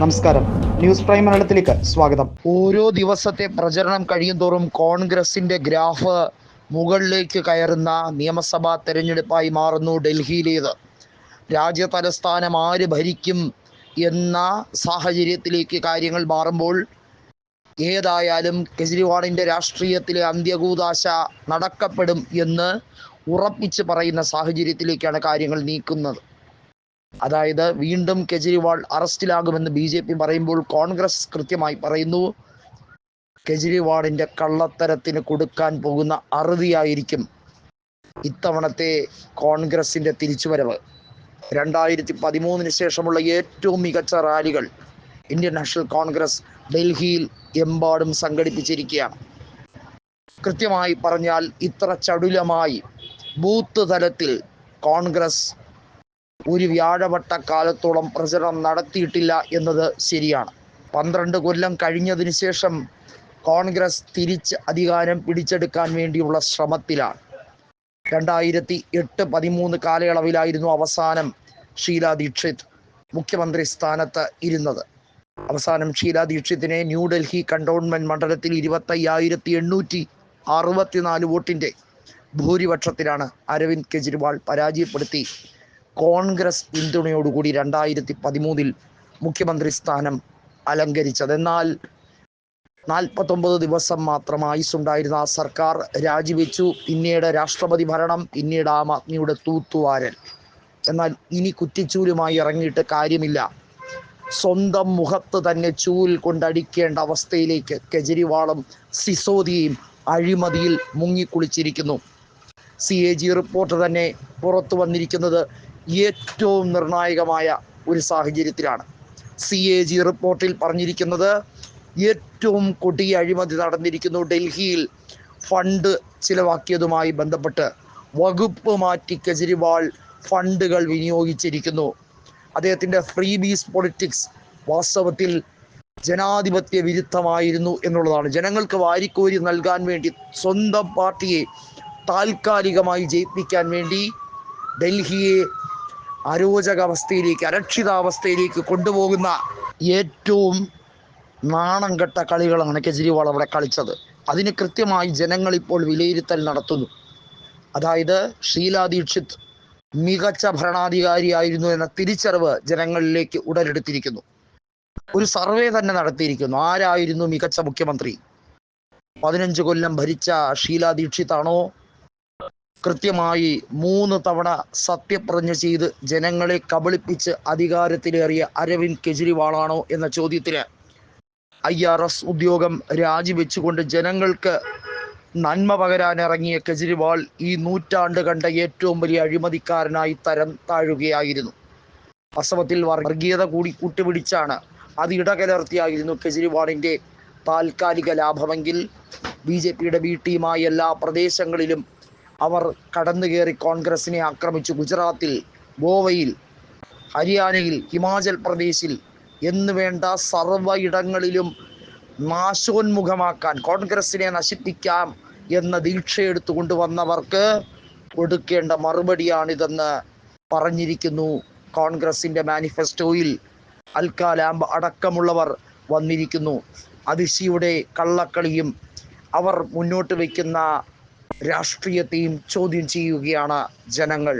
നമസ്കാരം. News prime മലയാളത്തിലേക്ക് സ്വാഗതം. ഓരോ ദിവസത്തെ പ്രചരണം കഴിയുന്തോറും കോൺഗ്രസിന്റെ ഗ്രാഫ് മുകളിലേക്ക് കയറുന്ന നിയമസഭാ തെരഞ്ഞെടുപ്പായി മാറുന്നു ഡൽഹിയിലേത്. രാജ്യ തലസ്ഥാനം ആര് ഭരിക്കും എന്ന സാഹചര്യത്തിലേക്ക് കാര്യങ്ങൾ മാറുമ്പോൾ ഏതായാലും കെജ്രിവാളിന്റെ രാഷ്ട്രീയത്തിലെ അന്ത്യകൂതാശ നടക്കപ്പെടും എന്ന് ഉറപ്പിച്ച് പറയുന്ന സാഹചര്യത്തിലേക്കാണ് കാര്യങ്ങൾ നീക്കുന്നത്. അതായത് വീണ്ടും കെജ്രിവാൾ അറസ്റ്റിലാകുമെന്ന് ബി ജെ പി പറയുമ്പോൾ കോൺഗ്രസ് കൃത്യമായി പറയുന്നു. കെജ്രിവാളിന്റെ കള്ളത്തരത്തിന് കൊടുക്കാൻ പോകുന്ന അറുതിയായിരിക്കും ഇത്തവണത്തെ കോൺഗ്രസിന്റെ തിരിച്ചുവരവ്. രണ്ടായിരത്തി പതിമൂന്നിന് ശേഷമുള്ള ഏറ്റവും മികച്ച റാലികൾ ഇന്ത്യൻ നാഷണൽ കോൺഗ്രസ് ഡൽഹിയിൽ എമ്പാടും സംഘടിപ്പിച്ചിരിക്കുകയാണ്. കൃത്യമായി പറഞ്ഞാൽ ഇത്ര ചടുലമായി ബൂത്ത് തലത്തിൽ കോൺഗ്രസ് ഒരു വ്യാഴവട്ട കാലത്തോളം പ്രചരണം നടത്തിയിട്ടില്ല എന്നത് ശരിയാണ്. പന്ത്രണ്ട് കൊല്ലം കഴിഞ്ഞതിന് ശേഷം കോൺഗ്രസ് തിരിച്ച് അധികാരം പിടിച്ചെടുക്കാൻ വേണ്ടിയുള്ള ശ്രമത്തിലാണ്. രണ്ടായിരത്തി എട്ട് പതിമൂന്ന് കാലയളവിലായിരുന്നു അവസാനം ഷീല ദീക്ഷിത് മുഖ്യമന്ത്രി സ്ഥാനത്ത് ഇരുന്നത്. അവസാനം ഷീല ദീക്ഷിത്തിനെ ന്യൂഡൽഹി കണ്ടോൺമെന്റ് മണ്ഡലത്തിൽ ഇരുപത്തയ്യായിരത്തി എണ്ണൂറ്റി അറുപത്തിനാല് വോട്ടിന്റെ ഭൂരിപക്ഷത്തിലാണ് അരവിന്ദ് കെജ്രിവാൾ പരാജയപ്പെടുത്തി കോൺഗ്രസ് പിന്തുണയോടുകൂടി രണ്ടായിരത്തി പതിമൂന്നിൽ മുഖ്യമന്ത്രി സ്ഥാനം അലങ്കരിച്ചത്. എന്നാൽ നാൽപ്പത്തൊമ്പത് ദിവസം മാത്രം ആയുസ്സുണ്ടായിരുന്ന ആ സർക്കാർ രാജിവെച്ചു. പിന്നീട് രാഷ്ട്രപതി ഭരണം പിന്നീട് ആം ആദ്മിയുടെ തൂത്തുവാരൽ എന്നാൽ ഇനി കുറ്റിച്ചൂലുമായി ഇറങ്ങിയിട്ട് കാര്യമില്ല. സ്വന്തം മുഖത്ത് തന്നെ ചൂൽ കൊണ്ടടിക്കേണ്ട അവസ്ഥയിലേക്ക് കെജ്രിവാളും സിസോദിയും അഴിമതിയിൽ മുങ്ങിക്കുളിച്ചിരിക്കുന്നു. സി എ ജി റിപ്പോർട്ട് തന്നെ പുറത്തു വന്നിരിക്കുന്നത് ഏറ്റവും നിർണായകമായ ഒരു സാഹചര്യത്തിലാണ്. സി എ ജി റിപ്പോർട്ടിൽ പറഞ്ഞിരിക്കുന്നത് ഏറ്റവും കൊടിയ അഴിമതി നടന്നിരിക്കുന്നു ഡൽഹിയിൽ. ഫണ്ട് ചിലവാക്കിയതുമായി ബന്ധപ്പെട്ട് വകുപ്പ് മാറ്റി കെജ്രിവാൾ ഫണ്ടുകൾ വിനിയോഗിച്ചിരിക്കുന്നു. അദ്ദേഹത്തിന്റെ ഫ്രീ ബീസ് പൊളിറ്റിക്സ് വാസ്തവത്തിൽ ജനാധിപത്യ വിരുദ്ധമായിരുന്നു എന്നുള്ളതാണ്. ജനങ്ങൾക്ക് വാരിക്കോരി നൽകാൻ വേണ്ടി സ്വന്തം പാർട്ടിയെ താൽക്കാലികമായി ജയിപ്പിക്കാൻ വേണ്ടി ഡൽഹിയെ അരോചകാവസ്ഥയിലേക്ക് അരക്ഷിതാവസ്ഥയിലേക്ക് കൊണ്ടുപോകുന്ന ഏറ്റവും നാണം കെട്ട കളികളാണ് കെജ്രിവാൾ അവിടെ കളിച്ചത്. അതിന് കൃത്യമായി ജനങ്ങൾ ഇപ്പോൾ വിലയിരുത്തൽ നടത്തുന്നു. അതായത് ഷീല ദീക്ഷിത് മികച്ച ഭരണാധികാരിയായിരുന്നു എന്ന തിരിച്ചറിവ് ജനങ്ങളിലേക്ക് ഉടലെടുത്തിരിക്കുന്നു. ഒരു സർവേ തന്നെ നടത്തിയിരിക്കുന്നു. ആരായിരുന്നു മികച്ച മുഖ്യമന്ത്രി? പതിനഞ്ച് കൊല്ലം ഭരിച്ച ഷീല ദീക്ഷിതാണോ? കൃത്യമായി മൂന്ന് തവണ സത്യപ്രതിജ്ഞ ചെയ്ത് ജനങ്ങളെ കബളിപ്പിച്ച് അധികാരത്തിലേറിയ അരവിന്ദ് കെജ്രിവാളാണോ എന്ന ചോദ്യത്തിന് ഐ ആർ എസ് ഉദ്യോഗം രാജിവെച്ചുകൊണ്ട് ജനങ്ങൾക്ക് നന്മ പകരാനിറങ്ങിയ കെജ്രിവാൾ ഈ നൂറ്റാണ്ട് കണ്ട ഏറ്റവും വലിയ അഴിമതിക്കാരനായി തരം താഴുകയായിരുന്നു. വാസ്തവത്തിൽ വർഗീയത കൂടി കൂട്ടുപിടിച്ചാണ് അത് ഇടകലർത്തിയായിരുന്നു കെജ്രിവാളിന്റെ താൽക്കാലിക ലാഭമെങ്കിൽ ബി ജെ പിയുടെ ബി ടീമായ എല്ലാ പ്രദേശങ്ങളിലും അവർ കടന്നു കയറി കോൺഗ്രസിനെ ആക്രമിച്ചു ഗുജറാത്തിൽ ഗോവയിൽ ഹരിയാനയിൽ ഹിമാചൽ പ്രദേശിൽ എന്ന് വേണ്ട സർവ ഇടങ്ങളിലും നാശോന്മുഖമാക്കാൻ കോൺഗ്രസിനെ നശിപ്പിക്കാം എന്ന ദീക്ഷയെടുത്തു കൊണ്ടുവന്നവർക്ക് കൊടുക്കേണ്ട മറുപടിയാണിതെന്ന് പറഞ്ഞിരിക്കുന്നു കോൺഗ്രസിന്റെ മാനിഫെസ്റ്റോയിൽ. അൽക്കാലാമ്പ് അടക്കമുള്ളവർ വന്നിരിക്കുന്നു. അതിശിയുടെ കള്ളക്കളിയും അവർ മുന്നോട്ട് വയ്ക്കുന്ന രാഷ്ട്രീയത്തെയും ചോദ്യം ചെയ്യുകയാണ് ജനങ്ങൾ.